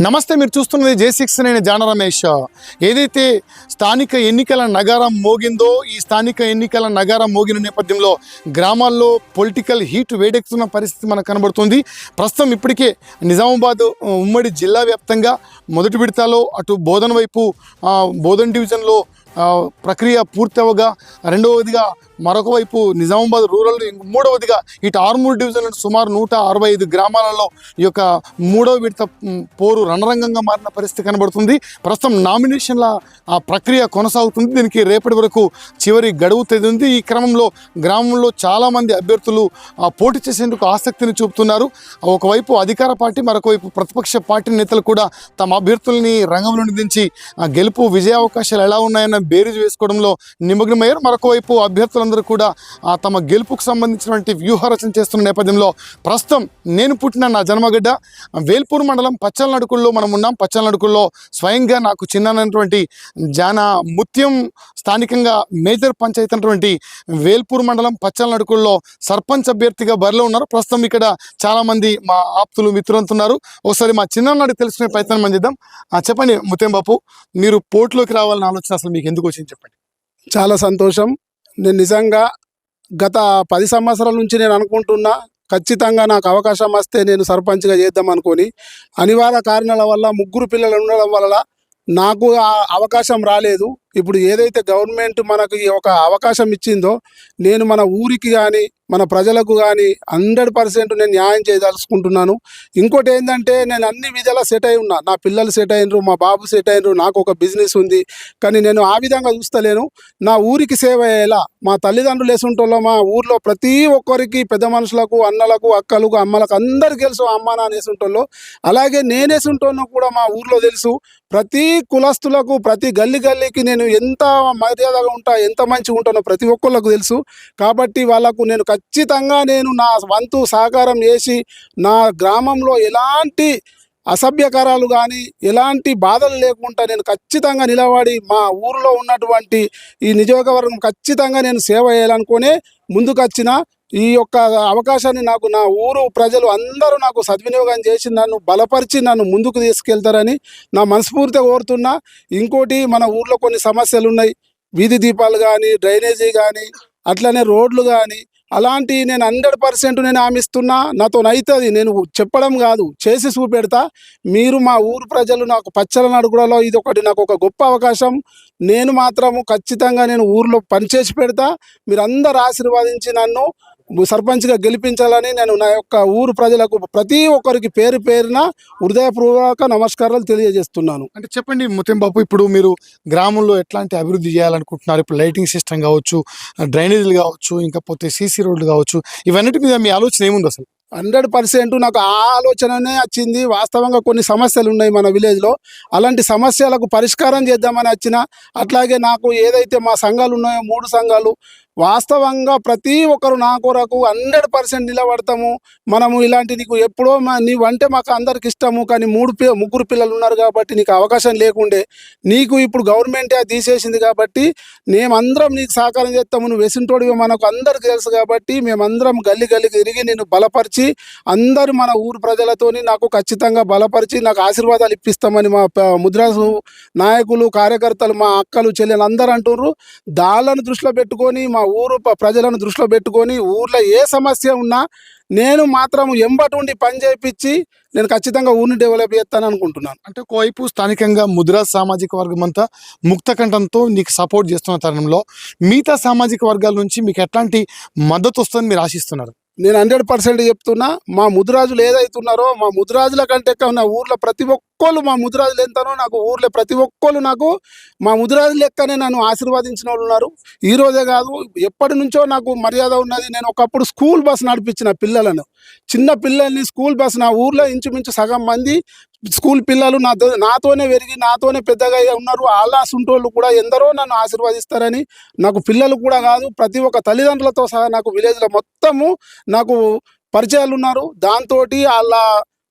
నమస్తే మీరు చూస్తున్నది జే సిక్స్ నేను జాన రమేష్. ఏదైతే స్థానిక ఎన్నికల నగారం మోగిందో ఈ స్థానిక ఎన్నికల నగారం మోగిన నేపథ్యంలో గ్రామాల్లో పొలిటికల్ హీట్ వేడెక్కుతున్న పరిస్థితి మనకు కనబడుతుంది. ప్రస్తుతం ఇప్పటికే నిజామాబాద్ ఉమ్మడి జిల్లా వ్యాప్తంగా మొదటి విడతలో అటు బోధన్ వైపు బోధన్ డివిజన్లో ప్రక్రియ పూర్తి రెండవదిగా మరొక వైపు నిజామాబాద్ రూరల్ మూడవదిగా ఇటు ఆర్మూర్ డివిజన్ సుమారు నూట అరవై ఐదు గ్రామాలలో ఈ యొక్క మూడవ విడత పోరు రణరంగంగా మారిన పరిస్థితి కనబడుతుంది. ప్రస్తుతం నామినేషన్ల ఆ ప్రక్రియ కొనసాగుతుంది. దీనికి రేపటి వరకు చివరి గడువు తేదీ ఉంది. ఈ క్రమంలో గ్రామంలో చాలామంది అభ్యర్థులు పోటీ చేసేందుకు ఆసక్తిని చూపుతున్నారు. ఒకవైపు అధికార పార్టీ మరొక వైపు ప్రతిపక్ష పార్టీ నేతలు కూడా తమ అభ్యర్థుల్ని రంగంలో దించి గెలుపు విజయ అవకాశాలు ఎలా ఉన్నాయన్న బేరీజు వేసుకోవడంలో నిమగ్నమయ్యారు. మరొకవైపు అభ్యర్థులందరూ కూడా తమ గెలుపుకు సంబంధించినటువంటి వ్యూహరచన చేస్తున్న నేపథ్యంలో ప్రస్తుతం నేను పుట్టిన నా జన్మగడ్డ వేల్పూర్ మండలం పచ్చలనడుకుల్లో మనం ఉన్నాం. పచ్చలనడుకుల్లో స్వయంగా నాకు చిన్నటువంటి జాన ముత్యం స్థానికంగా మేజర్ పంచాయతీ అయినటువంటి వేల్పూర్ మండలం పచ్చలనడుకుల్లో సర్పంచ్ అభ్యర్థిగా బరిలో ఉన్నారు. ప్రస్తుతం ఇక్కడ చాలామంది మా ఆప్తులు మిత్రులంతున్నారు ఒకసారి మా చిన్ననాడు తెలుసుకునే ప్రయత్నం మనం చేద్దాం చెప్పండి ముత్యం బాపు మీరు పోర్టులోకి రావాలని ఆలోచన అసలు మీకు ఎందుకు వచ్చింది చెప్పండి? చాలా సంతోషం. నేను నిజంగా గత పది సంవత్సరాల నుంచి నేను అనుకుంటున్నా ఖచ్చితంగా నాకు అవకాశం వస్తే నేను సర్పంచ్గా చేద్దాం అనుకొని అనివార్య కారణాల వల్ల ముగ్గురు పిల్లలు ఉండడం వల్ల నాకు ఆ అవకాశం రాలేదు. ఇప్పుడు ఏదైతే గవర్నమెంట్ మనకు ఒక అవకాశం ఇచ్చిందో నేను మన ఊరికి కానీ మన ప్రజలకు కానీ హండ్రెడ్ పర్సెంట్ నేను న్యాయం చేయదలుచుకుంటున్నాను. ఇంకోటి ఏంటంటే నేను అన్ని విధాలా సెట్ అయి ఉన్నా. నా పిల్లలు సెట్ అయినరు మా బాబు సెట్ అయినరు నాకు ఒక బిజినెస్ ఉంది. కానీ నేను ఆ విధంగా చూస్తలేను. నా ఊరికి సేవ అయ్యేలా మా తల్లిదండ్రులు వేసుంటోళ్ళో మా ఊర్లో ప్రతి ఒక్కరికి పెద్ద మనుషులకు అన్నలకు అక్కలకు అమ్మలకు అందరికి తెలుసు అమ్మ నాన్న వేసుంటోళ్ళు అలాగే నేను కూడా మా ఊర్లో తెలుసు. ప్రతి కులస్తులకు ప్రతి గల్లి గల్లీకి నేను ఎంత మర్యాదగా ఉంటా ఎంత మంచిగా ఉంటానో ప్రతి ఒక్కళ్ళకు తెలుసు. కాబట్టి వాళ్ళకు నేను ఖచ్చితంగా నేను నా వంతు సహకారం చేసి నా గ్రామంలో ఎలాంటి అసభ్యకరాలు కానీ ఎలాంటి బాధలు లేకుండా నేను ఖచ్చితంగా నిలబడి మా ఊరిలో ఉన్నటువంటి ఈ నియోజకవర్గం ఖచ్చితంగా నేను సేవ చేయాలనుకునే ముందుకొచ్చిన ఈ యొక్క అవకాశాన్ని నాకు నా ఊరు ప్రజలు అందరూ నాకు సద్వినియోగం చేసి నన్ను బలపరిచి నన్ను ముందుకు తీసుకెళ్తారని నా మనస్ఫూర్తిగా కోరుతున్నా. ఇంకోటి మన ఊర్లో కొన్ని సమస్యలు ఉన్నాయి వీధి దీపాలు కానీ డ్రైనేజీ కానీ అట్లనే రోడ్లు కానీ అలాంటి నేను హండ్రెడ్ పర్సెంట్ నేను హామీస్తున్నా నాతో అవుతుంది నేను చెప్పడం కాదు చేసి చూపెడతా. మీరు మా ఊరు ప్రజలు నాకు పచ్చల నడుగుడలో ఇది ఒకటి నాకు ఒక గొప్ప అవకాశం. నేను మాత్రము ఖచ్చితంగా నేను ఊర్లో పనిచేసి పెడతా. మీరు అందరు ఆశీర్వదించి నన్ను సర్పంచ్గా గెలిపించాలని నేను నా యొక్క ఊరు ప్రజలకు ప్రతి ఒక్కరికి పేరు పేరున హృదయపూర్వక నమస్కారాలు తెలియజేస్తున్నాను. అంటే చెప్పండి ముత్యం బాపు ఇప్పుడు మీరు గ్రామంలో ఎట్లాంటి అభివృద్ధి చేయాలనుకుంటున్నారు? ఇప్పుడు లైటింగ్ సిస్టమ్ కావచ్చు డ్రైనేజీలు కావచ్చు ఇంకా పోతే సీసీ రోడ్లు కావచ్చు ఇవన్నిటి మీద మీ ఆలోచన ఏముంది అసలు? హండ్రెడ్ పర్సెంట్ నాకు ఆ ఆలోచననే వచ్చింది. వాస్తవంగా కొన్ని సమస్యలు ఉన్నాయి మన విలేజ్లో. అలాంటి సమస్యలకు పరిష్కారం చేద్దామని వచ్చిన అట్లాగే నాకు ఏదైతే మా సంఘాలు ఉన్నాయో మూడు సంఘాలు వాస్తవంగా ప్రతి ఒక్కరు నా కొరకు హండ్రెడ్ పర్సెంట్ నిలబడతాము. మనము ఇలాంటి నీకు ఎప్పుడో మా నీవు అంటే మాకు అందరికి ఇష్టము కానీ మూడు పి ముగ్గురు పిల్లలు ఉన్నారు కాబట్టి నీకు అవకాశం లేకుండే. నీకు ఇప్పుడు గవర్నమెంటే అది తీసేసింది కాబట్టి మేమందరం నీకు సహకారం చేస్తాము. నువ్వు వెసింటోడివి మనకు అందరికి తెలుసు కాబట్టి మేమందరం గల్లి గల్లికి తిరిగి నేను బలపరిచి అందరు మన ఊరు ప్రజలతోని నాకు ఖచ్చితంగా బలపరిచి నాకు ఆశీర్వాదాలు ఇప్పిస్తామని మా ముద్రాసు నాయకులు కార్యకర్తలు మా అక్కలు చెల్లెలు అందరూ అంటున్నారు దాళ్ళను దృష్టిలో పెట్టుకొని మా ఊరు ప్రజలను దృష్టిలో పెట్టుకొని ఊర్లో ఏ సమస్య ఉన్నా నేను మాత్రం ఎంబటి ఉండి పని చేయించి నేను ఖచ్చితంగా ఊరిని డెవలప్ చేస్తాను అనుకుంటున్నాను. అంటే ఒకవైపు స్థానికంగా ముద్రా సామాజిక వర్గం అంతా ముక్త కంఠంతో నీకు సపోర్ట్ చేస్తున్న తరుణంలో మిగతా సామాజిక వర్గాల నుంచి మీకు ఎట్లాంటి మద్దతు వస్తుందని మీరు ఆశిస్తున్నారు? నేను హండ్రెడ్ పర్సెంట్ చెప్తున్నా మా ముదిరాజులు ఏదైతున్నారో మా ముదిరాజుల కంటే ఎక్కువ నా ఊర్లో ప్రతి ఒక్కళ్ళు మా ముదిరాజులు ఎంతనో నాకు ఊర్లో ప్రతి ఒక్కళ్ళు నాకు మా ముదిరాజు లెక్కనే నన్ను ఆశీర్వదించిన వాళ్ళు ఉన్నారు. ఈ రోజే కాదు ఎప్పటి నుంచో నాకు మర్యాద ఉన్నది. నేను ఒకప్పుడు స్కూల్ బస్ నడిపించిన పిల్లలను. చిన్న పిల్లల్ని స్కూల్ బస్ నా ఊర్లో ఇంచుమించు సగం మంది స్కూల్ పిల్లలు నాతో నాతోనే పెరిగి నాతోనే పెద్దగా ఉన్నారు. అలా సుంటోళ్ళు కూడా ఎందరో నన్ను ఆశీర్వదిస్తారని నాకు పిల్లలు కూడా కాదు ప్రతి ఒక్క తల్లిదండ్రులతో సహా నాకు విలేజ్లో మొత్తము నాకు పరిచయాలు ఉన్నారు. దాంతో వాళ్ళ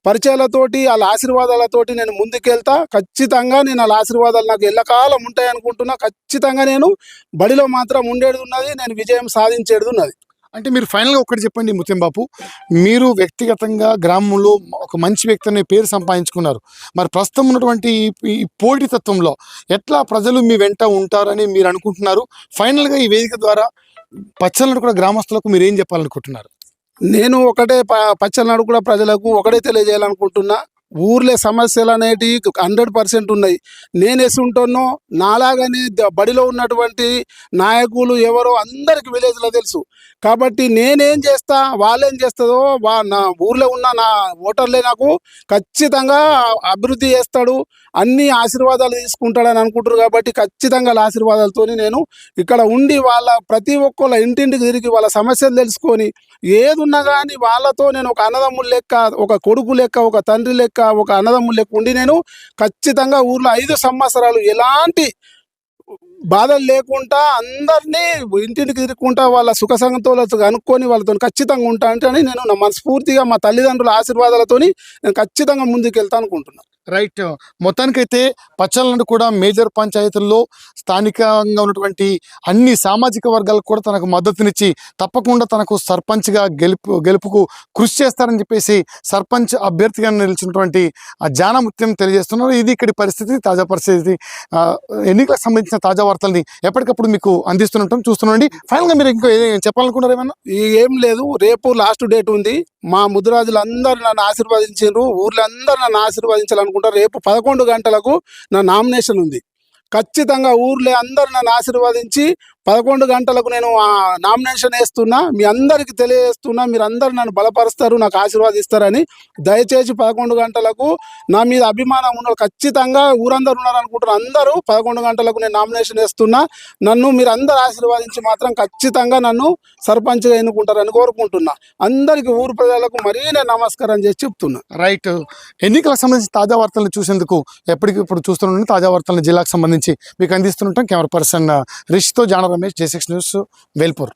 పరిచయాలతోటి వాళ్ళ ఆశీర్వాదాలతోటి నేను ముందుకెళ్తా. ఖచ్చితంగా నేను వాళ్ళ ఆశీర్వాదాలు నాకు ఎల్లకాలం ఉంటాయి అనుకుంటున్నా. ఖచ్చితంగా నేను బడిలో మాత్రం ఉండేది ఉన్నది నేను విజయం సాధించేది ఉన్నది అంటే మీరు ఫైనల్గా ఒకటి చెప్పండి ముత్యం బాపు. మీరు వ్యక్తిగతంగా గ్రామంలో ఒక మంచి వ్యక్తి అనే పేరు సంపాదించుకున్నారు. మరి ప్రస్తుతం ఉన్నటువంటి ఈ- ఈ పోటీతత్వంలో ఎట్లా ప్రజలు మీ వెంట ఉంటారని మీరు అనుకుంటున్నారు? ఫైనల్గా ఈ వేదిక ద్వారా పచ్చలను కూడా గ్రామస్తులకు మీరు ఏం చెప్పాలనుకుంటున్నారు? నేను ఒకటే ప- కూడా ప్రజలకు ఒకటే తెలియజేయాలనుకుంటున్నా. ఊర్లే సమస్యలు అనేటివి హండ్రెడ్ పర్సెంట్ ఉన్నాయి. నేను ఎసుంటానో నాలాగానే బడిలో ఉన్నటువంటి నాయకులు ఎవరో అందరికి విలేజ్లో తెలుసు. కాబట్టి నేనేం చేస్తా వాళ్ళేం చేస్తుందో వా నా ఊర్లో ఉన్న నా ఓటర్లే నాకు ఖచ్చితంగా అభివృద్ధి చేస్తాడు అన్ని ఆశీర్వాదాలు తీసుకుంటాడని అనుకుంటారు కాబట్టి ఖచ్చితంగా వాళ్ళ నేను ఇక్కడ ఉండి వాళ్ళ ప్రతి ఒక్కళ్ళ ఇంటింటికి తిరిగి వాళ్ళ సమస్యలు తెలుసుకొని ఏదున్నా కానీ వాళ్ళతో నేను ఒక అన్నదమ్ముల లెక్క ఒక కొడుకు లెక్క ఒక తండ్రి లెక్క ఒక అన్నదమ్ములు లెక్క ఉండి నేను ఖచ్చితంగా ఊర్లో ఐదు సంవత్సరాలు ఎలాంటి బాధలు లేకుండా అందరినీ ఇంటింటికి తిరుగుకుంటా వాళ్ళ సుఖ సంగతులతో కనుక్కొని వాళ్ళతో ఖచ్చితంగా ఉంటా అంటే అని నేను నా మనస్ఫూర్తిగా మా తల్లిదండ్రుల ఆశీర్వాదాలతోని నేను ఖచ్చితంగా ముందుకు వెళ్తా అనుకుంటున్నాను రైట్. మొత్తానికైతే పచ్చలనాడు కూడా మేజర్ పంచాయతీల్లో స్థానికంగా ఉన్నటువంటి అన్ని సామాజిక వర్గాలకు కూడా తనకు మద్దతునిచ్చి తప్పకుండా తనకు సర్పంచ్గా గెలుపు గెలుపుకు కృషి చేస్తారని చెప్పేసి సర్పంచ్ అభ్యర్థిగా నిలిచినటువంటి జానముత్యం తెలియజేస్తున్నారు. ఇది ఇక్కడి పరిస్థితి తాజా పరిస్థితి. ఎన్నికలకు సంబంధించిన తాజా వార్తల్ని ఎప్పటికప్పుడు మీకు అందిస్తుంటాం చూస్తున్నాండి ఫైనల్గా మీరు ఇంకో చెప్పాలనుకున్నారు ఏమన్నా? ఏం లేదు. రేపు లాస్ట్ డేట్ ఉంది. మా ముద్దురాజులు అందరూ నన్ను ఆశీర్వదించారు ఊర్లో నన్ను నన్ను ఆశీర్వదించాలనుకుంటారు రేపు పదకొండు గంటలకు నా నామినేషన్ ఉంది. ఖచ్చితంగా ఊర్లో అందరు నన్ను ఆశీర్వదించి పదకొండు గంటలకు నేను ఆ నామినేషన్ వేస్తున్నా మీ అందరికి తెలియజేస్తున్నా మీరు అందరు నన్ను బలపరుస్తారు నాకు ఆశీర్వాదిస్తారని దయచేసి పదకొండు గంటలకు నా మీద అభిమానం ఉన్న ఖచ్చితంగా ఊరందరు ఉన్నారు అనుకుంటున్నారు అందరూ పదకొండు గంటలకు నేను నామినేషన్ వేస్తున్నా. నన్ను మీరు అందరు ఆశీర్వదించి మాత్రం ఖచ్చితంగా నన్ను సర్పంచ్గా ఎన్నుకుంటారని కోరుకుంటున్నా. అందరికి ఊరు ప్రజలకు మరీ నేను నమస్కారం చేసి చెప్తున్నా. రైట్. ఎన్నికలకు సంబంధించి తాజా వార్తలను చూసేందుకు ఎప్పటికిప్పుడు చూస్తున్నాను తాజా వార్తలను జిల్లాకు సంబంధించి మీకు అందిస్తుంటాం. కెమెరా పర్సన్ రిష్తో జాన Ramesh J six news Velpur.